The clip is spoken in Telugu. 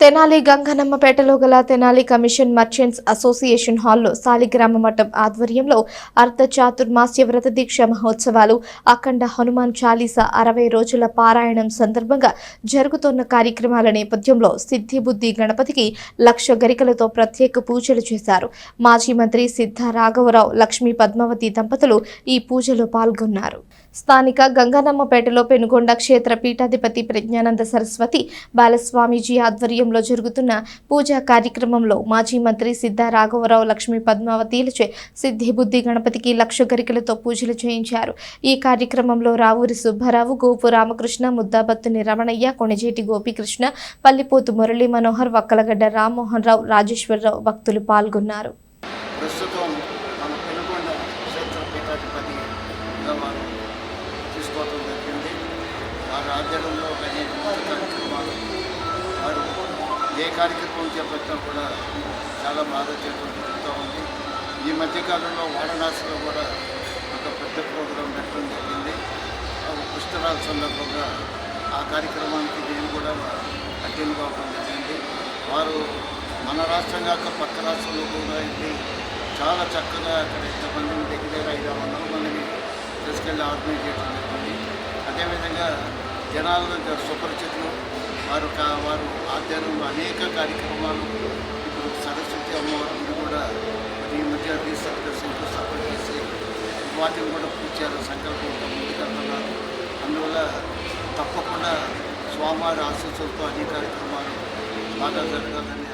తెనాలి గంగనమ్మపేటలో గల తెనాలి కమిషన్ మర్చెంట్స్ అసోసియేషన్ హాల్లో సాలిగ్రామ మఠం ఆధ్వర్యంలో అర్ధ చాతుర్మాస్య వ్రత దీక్ష మహోత్సవాలు అఖండ హనుమాన్ చాలీసా అరవై రోజుల పారాయణం సందర్భంగా జరుగుతున్న కార్యక్రమాల నేపథ్యంలో సిద్ధి బుద్ధి గణపతికి లక్ష గరికలతో ప్రత్యేక పూజలు చేశారు. మాజీ మంత్రి సిద్ధ రాఘవరావు లక్ష్మీ పద్మావతి దంపతులు ఈ పూజలో పాల్గొన్నారు. స్థానిక గంగనమ్మపేటలో పెనుగొండ క్షేత్ర పీఠాధిపతి ప్రజ్ఞానంద సరస్వతి బాలస్వామీజీ ఆధ్వర్యం ఆధ్వర్యంలో జరుగుతున్న పూజా కార్యక్రమంలో మాజీ మంత్రి సిద్ధా రాఘవరావు లక్ష్మీ పద్మావతిలచే సిద్ధి బుద్ధి గణపతికి లక్ష గరికలతో పూజలు చేయించారు. ఈ కార్యక్రమంలో రావూరి సుబ్బారావు గోపు రామకృష్ణ ముద్దాబత్తుని రమణయ్య కొణిజేటి గోపికృష్ణ పల్లిపోతు మురళీ మనోహర్ వక్కలగడ్డ రామ్మోహన్ రావు రాజేశ్వరరావు భక్తులు పాల్గొన్నారు. ప్రస్తుతం మన పెనుకొండ క్షేత్ర పీఠాధిపతిగా వారు తీసుకోవడం జరిగింది. వారి ఆధ్వర్యంలో అనేక కార్యక్రమాలు ఏ కార్యక్రమం చేపట్టినా కూడా చాలా బాధ చేయడం జరుగుతూ ఉంది. ఈ మధ్యకాలంలో వారణాసిలో కూడా ఒక పెద్ద ప్రోగ్రాం పెట్టడం జరిగింది. ఆ పుష్కరాల సందర్భంగా ఆ కార్యక్రమానికి నేను కూడా అటెండ్ కావడం జరిగింది. వారు మన రాష్ట్రం కాక పక్క రాష్ట్రంలో కూడా వెళ్ళి చాలా చక్కగా అక్కడ ఎంతమందిని దగ్గర దగ్గర ఐదు వందల మందిని తీసుకెళ్ళి ఆర్గనైజ్ చేయడం జరిగింది. అదేవిధంగా జనాలను సుపరిచితులు. వారు కా- వారు ఆధ్వర్యంలో అనేక కార్యక్రమాలు ఇప్పుడు సరస్వతి అమ్మవారిని కూడా ఈ మధ్య రీసెంట్గా శంకుస్థాపన చేసి వాటిని కూడా పూర్తి చేయాలని సంకల్పంతో ముందుకెళ్తున్నారు అందువల్ల తప్పకుండా స్వామివారి ఆశీస్సులతో అన్ని కార్యక్రమాలు బాగా జరగాలని